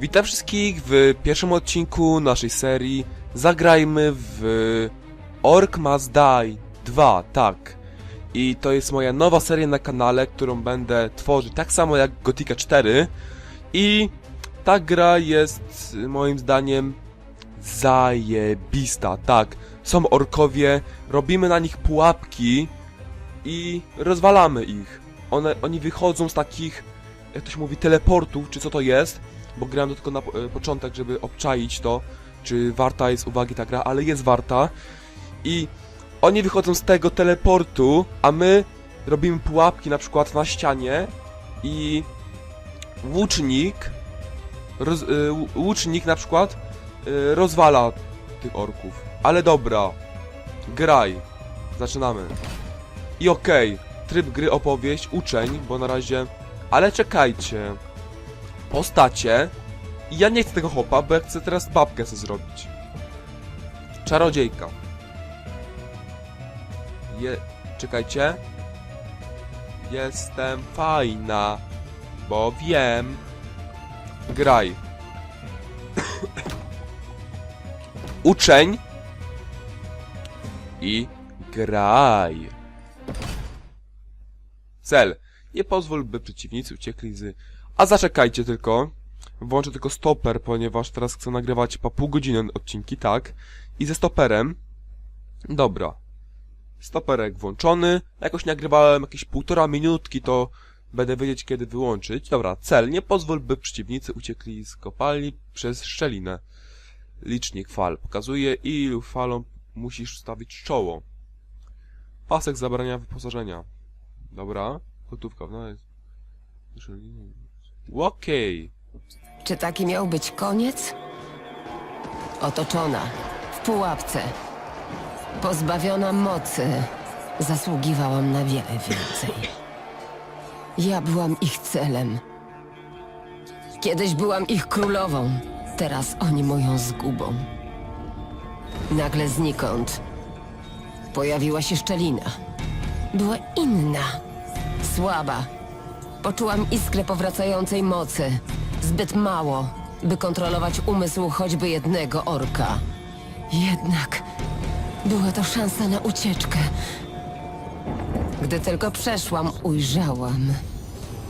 Witam wszystkich w pierwszym odcinku naszej serii Zagrajmy w Orc Must Die 2, tak. I to jest moja nowa seria na kanale, którą będę tworzyć tak samo jak Gothica 4. I ta gra jest moim zdaniem zajebista, tak. Są orkowie, robimy na nich pułapki i rozwalamy ich. One, oni wychodzą z takich, jak to się mówi, teleportów, czy co to jest, bo grałem to tylko na e, początek, żeby obczaić to, czy warta jest uwagi ta gra, ale jest warta. I oni wychodzą z tego teleportu, a my robimy pułapki na przykład na ścianie i łucznik, roz, ł- łucznik na przykład y, rozwala tych orków. Ale dobra, graj, zaczynamy. I okej, tryb gry opowieść, uczeń, bo na razie... Ale czekajcie, postacie i ja nie chcę tego hopa, bo ja chcę teraz babkę sobie zrobić. Czarodziejka. Je... Czekajcie. Jestem fajna, bo wiem. Graj. Uczeń. I graj. Cel. Nie pozwól, by przeciwnicy uciekli z... A zaczekajcie tylko. Włączę tylko stoper, ponieważ teraz chcę nagrywać po pół godziny odcinki, tak? I ze stoperem. Dobra. Stoperek włączony. Jakoś nagrywałem jakieś półtora minutki, to będę wiedzieć kiedy wyłączyć. Dobra, cel. Nie pozwól, by przeciwnicy uciekli z kopalni przez szczelinę. Licznik fal pokazuje, ilu falom musisz wstawić czoło. Pasek zabrania wyposażenia. Dobra. Gotówka, no jest. Okej. Czy taki miał być koniec? Otoczona, w pułapce, pozbawiona mocy, zasługiwałam na wiele więcej. Ja byłam ich celem. Kiedyś byłam ich królową, teraz oni moją zgubą. Nagle znikąd pojawiła się szczelina. Była inna, słaba, Poczułam iskrę powracającej mocy. Zbyt mało, by kontrolować umysł choćby jednego orka. Jednak była to szansa na ucieczkę. Gdy tylko przeszłam, ujrzałam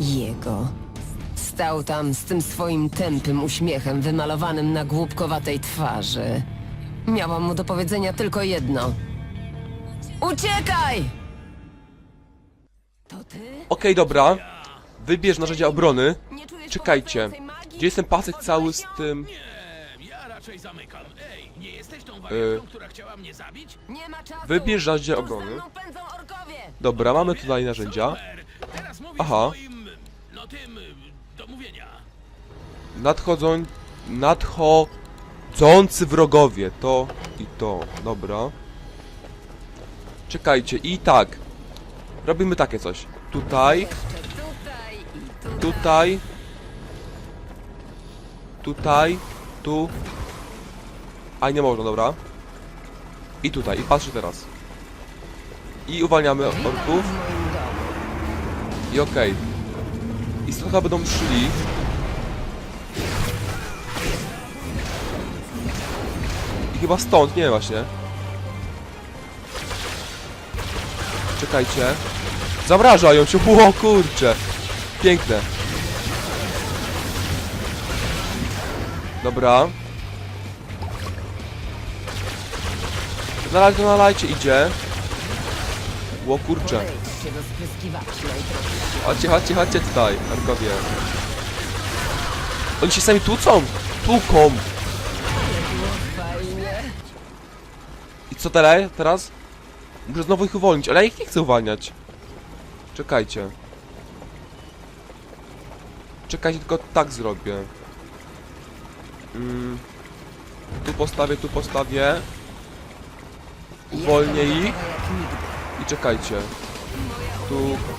jego. Stał tam z tym swoim tępym uśmiechem wymalowanym na głupkowatej twarzy. Miałam mu do powiedzenia tylko jedno. Uciekaj! To ty? Okej, dobra. Wybierz narzędzia obrony. Czekajcie. Gdzie jest ten pasek cały z tym... Ja raczej zamykam. Ej, nie jesteś tą Y. która chciała mnie zabić? Nie ma czasu. Wybierz narzędzia Tuż za obrony. mną pędzą orkowie. Dobra, mamy tutaj narzędzia. Super. Teraz mówisz Aha. no tym, y, do mówienia. Nadchodzą... Nadchodzący wrogowie. To i to. Dobra. Czekajcie. I tak. Robimy takie coś. Tutaj. Jeszcze. Tutaj. Tutaj. Tu. A nie można, dobra. I tutaj. I patrzcie teraz. I uwalniamy orków. I okej. I stąd będą szli. I chyba stąd, nie właśnie. Czekajcie. Zamrażają się, o kurcze. Piękne. Dobra. Nalajcie, nalajcie, idzie. Ło kurcze. Chodźcie, chodźcie, chodźcie tutaj, Arkowie. Oni się sami tłucą! Tłuką! I co? Teraz? Muszę znowu ich uwolnić, ale ja ich nie chcę uwalniać. Czekajcie. Czekajcie, tylko tak zrobię. Mm. Tu postawię, tu postawię. Uwolnię ich. I czekajcie. Tu,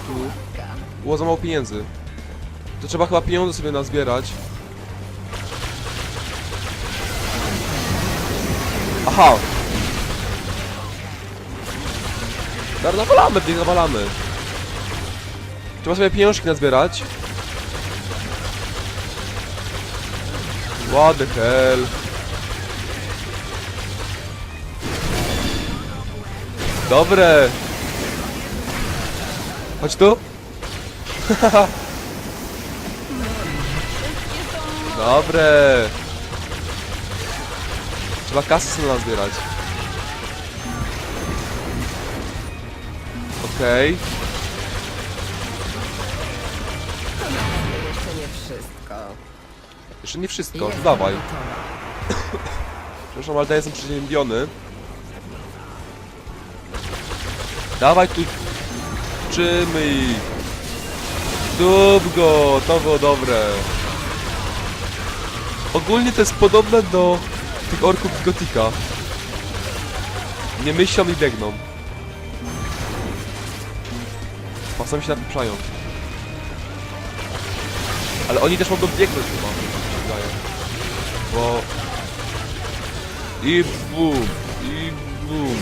tu. Było za mało pieniędzy. To trzeba chyba pieniądze sobie nazbierać. Aha! Dobra, nawalamy, w nich nawalamy. Trzeba sobie pieniążki nazbierać. What the hell? Dobre! Chodź tu! Dobre! Trzeba kasy sobie nazbierać. Okej. Jeszcze Jeszcze nie wszystko, to Jestem dawaj. Przepraszam, ale ja jestem przeziębiony. Dawaj tu... Czymy. Dub go, to było dobre. Ogólnie to jest podobne do tych orków z Gotika. Nie myślą i biegną. Czasami się napieprzają. Ale oni też mogą biegnąć chyba. Bo i bum, i bum.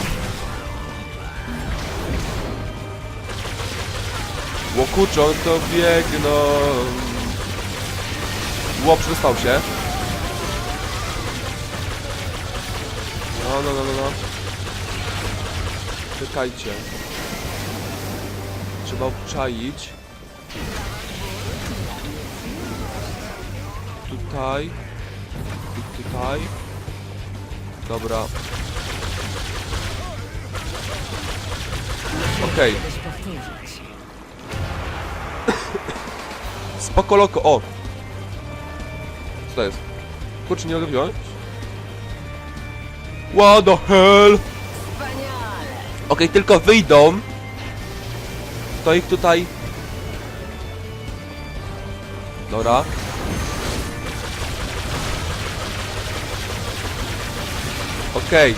Łokuczą to biegną. Ło, przestał się. No, no, no, no, no. Czekajcie. Trzeba obczaić. Tutaj. I tutaj. Dobra. Okej, powtórzyć. spoko loko, o! Co to jest? Kurczę, nie mogę wziąć? What the hell? Okej, tylko wyjdą. To ich tutaj... Dobra. Okej.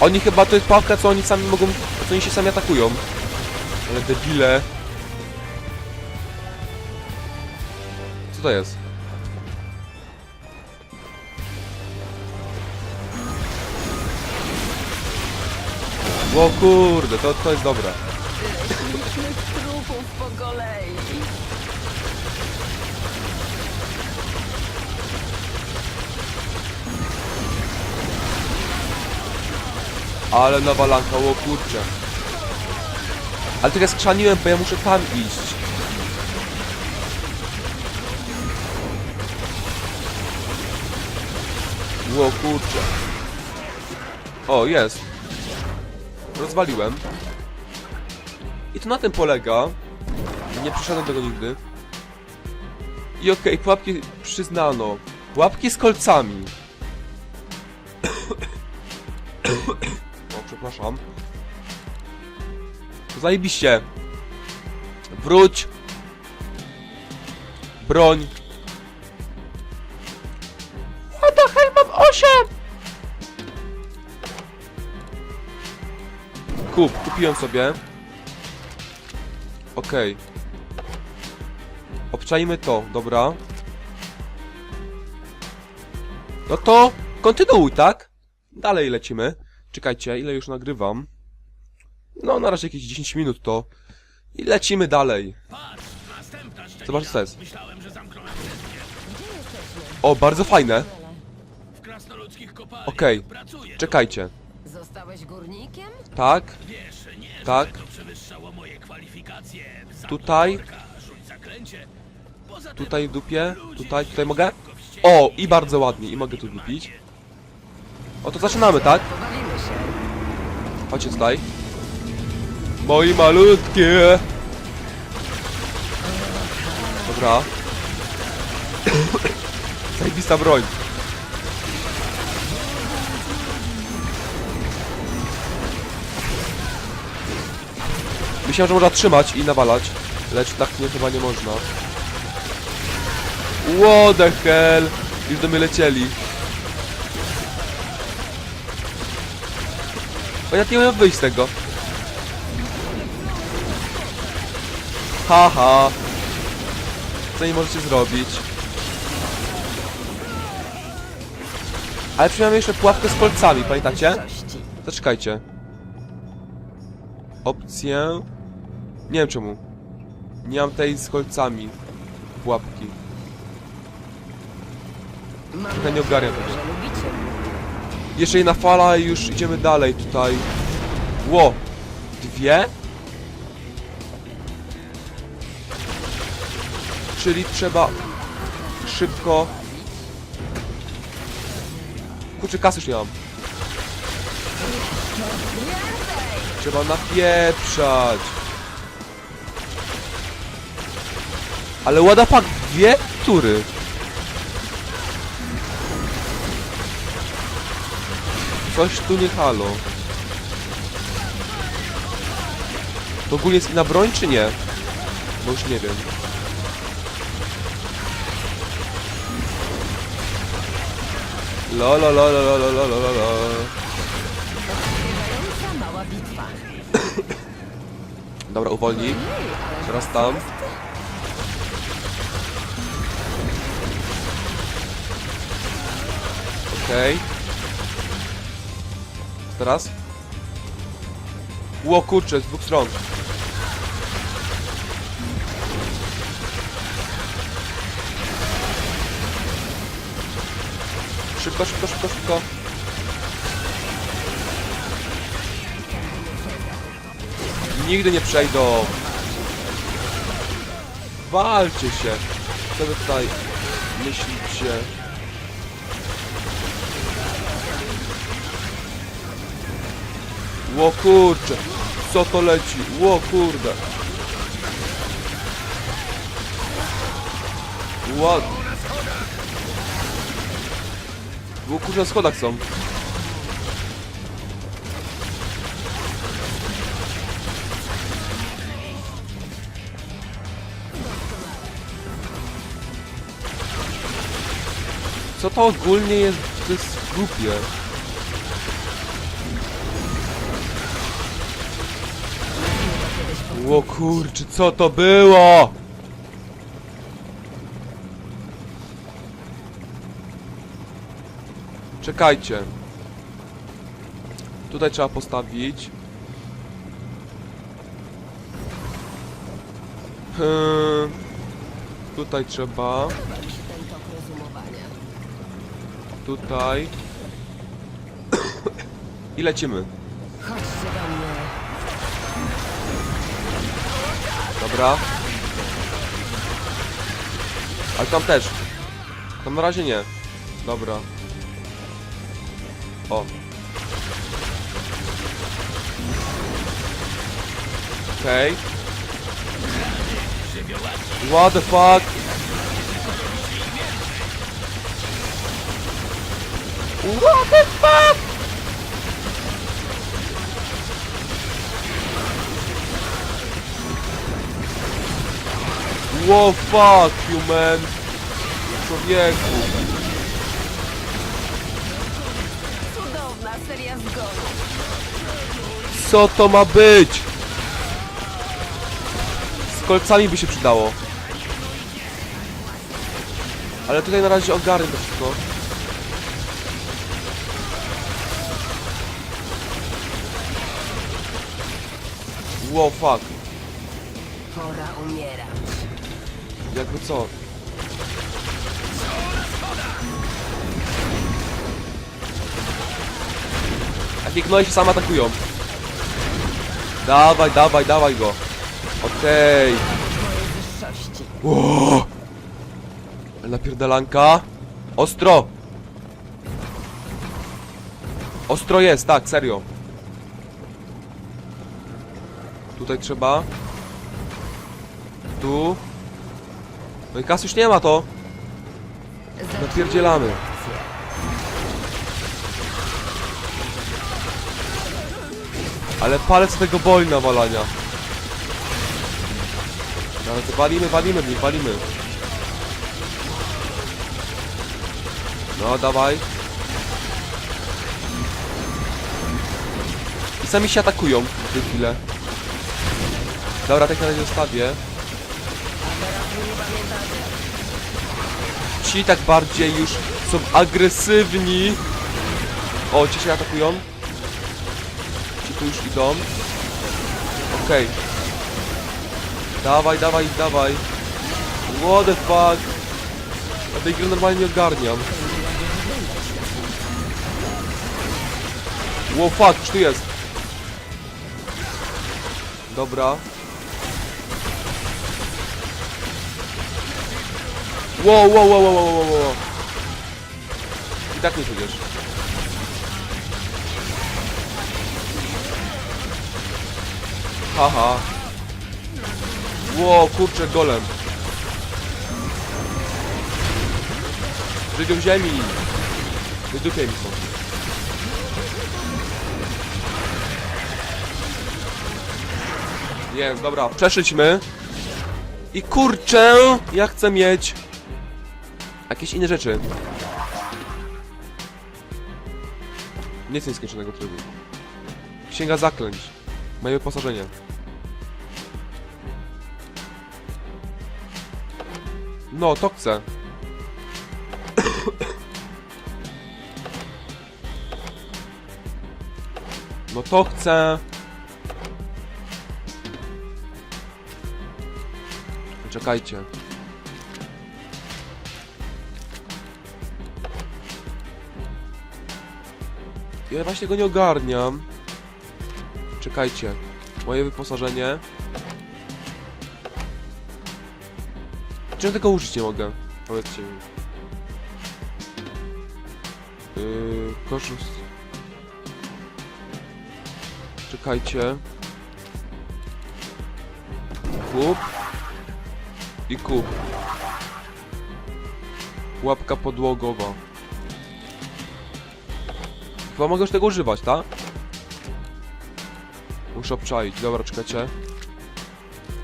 Oni chyba to jest pałka, co oni sami mogą... Co oni się sami atakują. Ale debile. Co to jest? O kurde, to, to jest dobre. Trupów po kolei. Ale nawalanka, o kurczę. Ale ja skrzaniłem, bo ja muszę tam iść. Ło kurczę. O, jest. Rozwaliłem. I to na tym polega. Nie przyszedłem tego nigdy. I okej, pułapki przyznano. Pułapki z kolcami. Przepraszam. To zajebiście. Wróć. Broń. What the hell, mam 8! Kup, kupiłem sobie. Okej. Obczajmy to, dobra. No to kontynuuj, tak? Dalej lecimy. Czekajcie, ile już nagrywam? No, na razie jakieś 10 minut to. I lecimy dalej. Zobacz, co to jest. O, bardzo fajne. Okej. pracuję. Czekajcie. Zostałeś górnikiem? Tak, Tak. Tutaj. tutaj w dupie. Tutaj, tutaj mogę? O, i bardzo ładnie. I mogę tu wypić. O, to zaczynamy, tak? Chodźcie tutaj. Moi malutkie. Dobra. Zajebista broń. Myślałem, że można trzymać i nawalać, lecz tak nie, chyba nie można. What the hell? Już do mnie lecieli. Bo ja nie umiem wyjść z tego. Haha. Co nie możecie zrobić? Ale przynajmniej jeszcze pułapkę z kolcami, pamiętacie? Zaczekajcie. Opcję... Nie wiem czemu. Nie mam tej z kolcami. Pułapki. Trochę nie ogarniam tego. Jeszcze jedna fala i już idziemy dalej tutaj. Ło! Dwie? Czyli trzeba szybko... Kurczę, kasy już nie mam. Trzeba napieprzać. Ale the fuck, dwie tury. Coś tu nie halo. To ogólnie jest inna broń, czy nie? Bo już nie wiem. Lolo, lolo, lolo, lolo. Dobra, uwolnij. Teraz tam. Okej. Okay. Teraz? Ło kurczę, z dwóch stron. Szybko, szybko, szybko, szybko. Nigdy nie przejdą. Walcie się. Co wy tutaj myślicie? Ło kurcze. Co to leci? Ło kurde. Ło. Ło kurczę na schodach są. Co to ogólnie jest? To jest głupie. Ło kurczę, co to było? Czekajcie. Tutaj trzeba postawić. Hmm. Tutaj trzeba. Tutaj. I lecimy. Dobra. Ale tam też. Tam na razie nie. Dobra. O. Okej. What the fuck? What the fuck? Wow, fuck you, man. Człowieku. Cudowna seria zgonów. Co to ma być? Z kolcami by się przydało. Ale tutaj na razie ogarnę to wszystko. Wow, fuck. Pora umierać. Jakby co? Jakie gnoje się same atakują. Dawaj, dawaj, dawaj go. Okej. Ło! Ale napierdalanka. Ostro! Ostro jest, tak, serio. Tutaj trzeba. Tu. No i kas już nie ma to. Napierdzielamy. Ale palec tego boli nawalania. No ale to walimy, walimy w walimy. No, dawaj. I sami się atakują w tej chwilę. Dobra, tak na razie zostawię. Ci tak bardziej już są agresywni. O, ci się atakują. Ci tu już idą. Okej. Okay. Dawaj, dawaj, dawaj. What the fuck? Ja tej gry normalnie nie ogarniam. Wow, fuck, już tu jest. Dobra, Wow, wow, wow, wow, wow, wow, wow. I tak nie czujesz. Haha. Wow, kurczę, golem. Żyją ziemi. Wydupiaj mi stąd. Nie, dobra, przeszyćmy. I kurczę, ja chcę mieć jakieś inne rzeczy. Nie chcę nieskończonego trybu. Księga zaklęć. Moje wyposażenie. No, to chcę. No to chcę. Czekajcie. Ja właśnie go nie ogarniam. Czekajcie. Moje wyposażenie. Czego tego użyć nie mogę? Powiedzcie mi. Yy. Czekajcie. Kup. I kup. Łapka podłogowa. Chyba mogę już tego używać, tak? Muszę obczaić. Dobra, czekajcie.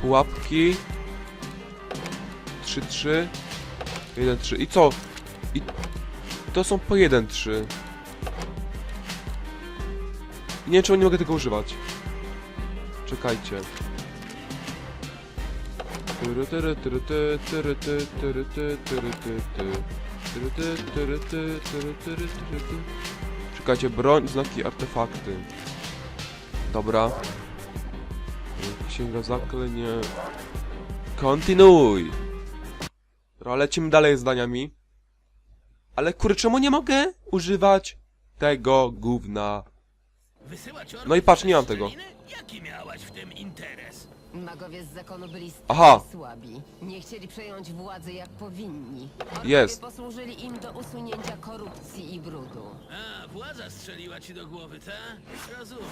Pułapki. 3, 3. 1, 3. I co? I to są po 1, 3. Nie wiem, czemu nie mogę tego używać. Czekajcie. Czekajcie, broń, znaki, artefakty. Dobra. Księga zaklenie. Kontynuuj. Dobra, lecimy dalej z zdaniami. Ale kurczę, czemu nie mogę używać tego gówna? No i patrz, nie mam tego. Jaki miałaś w tym interes? Magowie z zakonu byli Aha. słabi. Nie chcieli przejąć władzy jak powinni. Jest. Posłużyli im do usunięcia korupcji i brudu. A, władza strzeliła ci do głowy, tak? Rozumiem.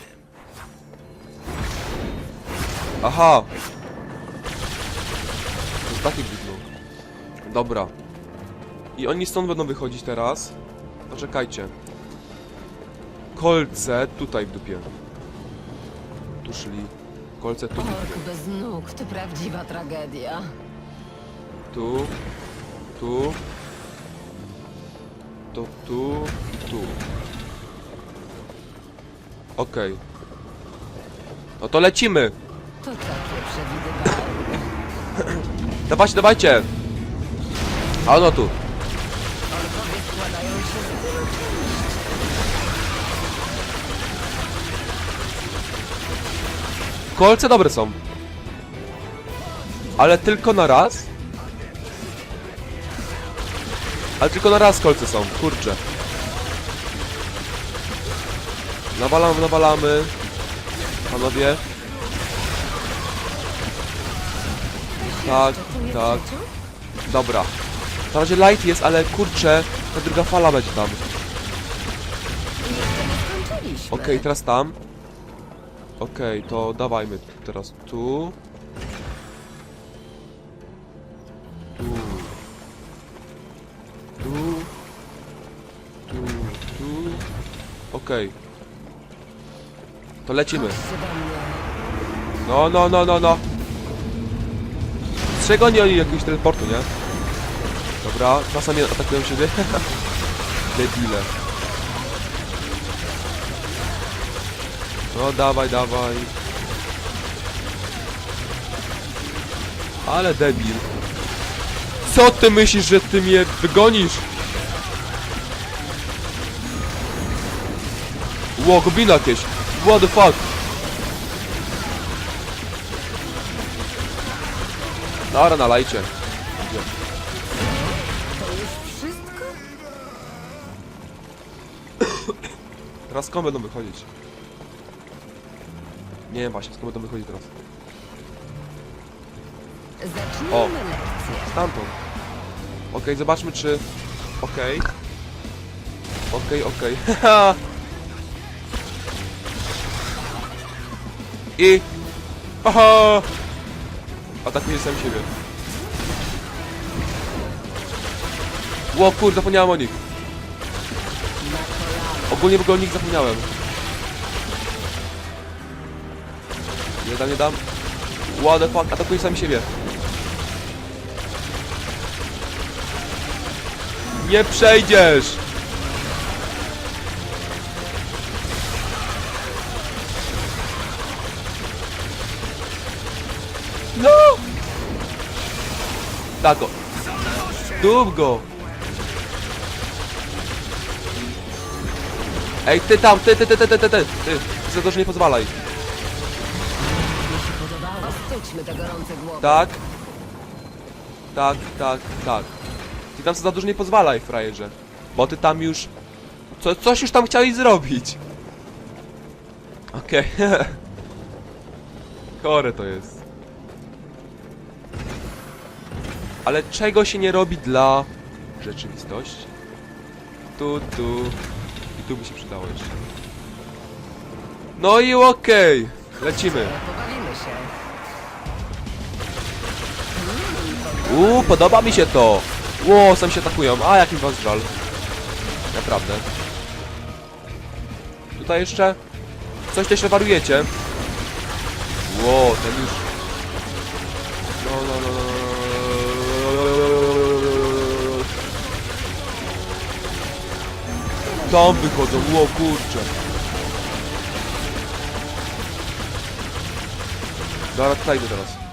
Aha! To jest takie gówno. Dobra. I oni stąd będą wychodzić teraz. Poczekajcie. Kolce tutaj w dupie. Tu szli. Kolce tu w dupie. bez nóg to prawdziwa tragedia. Tu. Tu. To tu i tu. Okej. No to lecimy! To takie przewidywalne. Dawajcie, dawajcie! A no tu. Orkowie składają się z tylu Kolce dobre są. Ale tylko na raz? Ale tylko na raz kolce są, kurczę. Nawalamy, nawalamy. Panowie. Tak, tak. Dobra. Na razie light jest, ale kurczę, ta druga fala będzie tam. Okej, teraz tam. Okej, to dawajmy teraz tu. Tu. Tu. Tu, tu. Okej. To lecimy. No, no, no, no, no. Czego nie oni jakiegoś teleportu, nie? Dobra, czasami atakują siebie. Debile. No dawaj, dawaj. Ale debil. Co ty myślisz, że ty mnie wygonisz? Ło, goblina jakieś. What the fuck? Dobra, nalajcie. Idzie. To już wszystko? Teraz skąd będą wychodzić? Nie wiem właśnie, skąd będą wychodzić teraz. Zacznijmy O. lekcję. Stamtąd. Okej, zobaczmy czy... Okej. Okej, okej. Haha! I... Aha! Atakuje sam siebie. Ło, kurde, zapomniałem o nich. Ogólnie w ogóle o nich zapomniałem. Nie dam, nie dam. What the fuck, atakuje sam siebie. Nie przejdziesz! No! Tak o. Dób go! Ej, ty tam, ty, ty, ty, ty, ty, ty, ty, ty, za dużo nie pozwalaj. Te gorące głowy. Tak. Tak, tak, tak. Ty tam za dużo nie pozwalaj, frajerze. Bo ty tam już... Co, coś już tam chciałeś zrobić. Okej. Chore to jest. Ale czego się nie robi dla rzeczywistości? Tu, tu. I tu by się przydało jeszcze. No i okej. Lecimy. Uuu, podoba mi się to! Ło, sam się atakują, a jak mi was żal. Naprawdę. Tutaj jeszcze... Coś też wariujecie. Ło, ten już... No, no, no, no. Tam wychodzą, ło, kurczę. Dobra, tutaj idę teraz.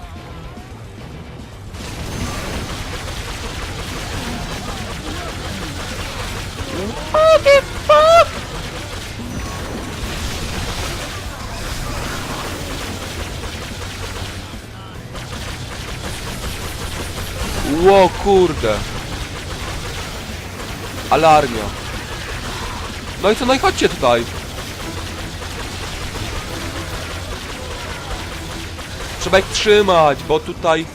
Ło kurde. Alarmia. No i co, no i chodźcie tutaj. Trzeba ich trzymać, bo tutaj...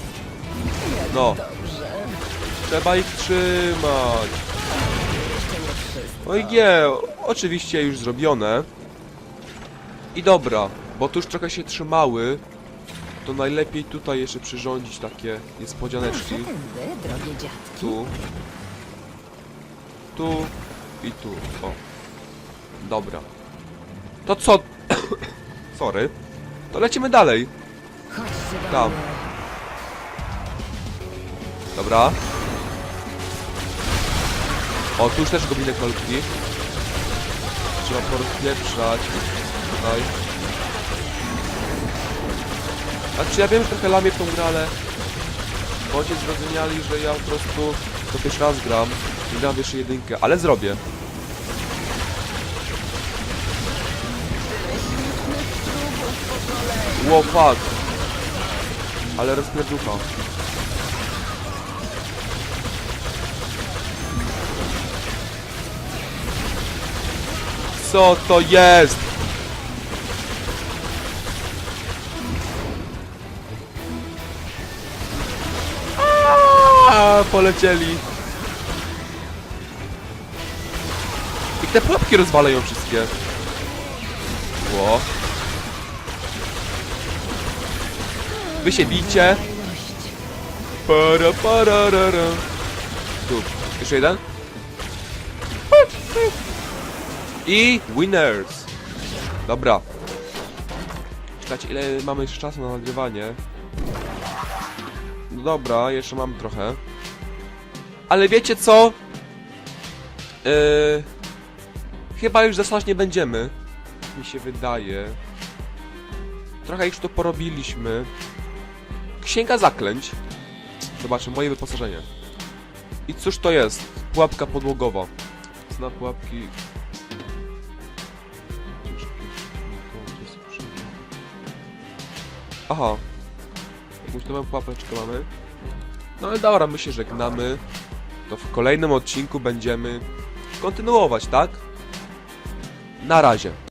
No. Trzeba ich trzymać. Oj nie, oczywiście już zrobione. I dobra, bo tu już trochę się trzymały, to najlepiej tutaj jeszcze przyrządzić takie niespodzianeczki. Tu. Tu. I tu. O. Dobra. To co? Sorry. To lecimy dalej. Tam. Dobra. O, tu już też goblinek malutki. Trzeba porozpieprzać. Tutaj. Znaczy ja wiem, że trochę lamię w tą grę, ale... Bądźcie zrozumiali, że ja po prostu to pierwszy raz gram. Nie gram jeszcze jedynkę, ale zrobię. Wow, fuck. Ale rozpierducha. Co to jest? Aaaa, polecieli. I te pułapki rozwalają wszystkie. Ło. Wy się bicie. Para, para, ra, ra. Tu. Jeszcze jeden. I winners. Dobra. Czekajcie, ile mamy jeszcze czasu na nagrywanie? No dobra, jeszcze mam trochę. Ale wiecie co? Yy, chyba już zasłać nie będziemy. Mi się wydaje. Trochę już to porobiliśmy. Księga zaklęć. Zobaczmy, moje wyposażenie. I cóż to jest? Pułapka podłogowa. Zna pułapki Aha. Jakąś nową pułapeczkę mamy. No ale dobra, my się żegnamy. To w kolejnym odcinku będziemy kontynuować, tak? Na razie.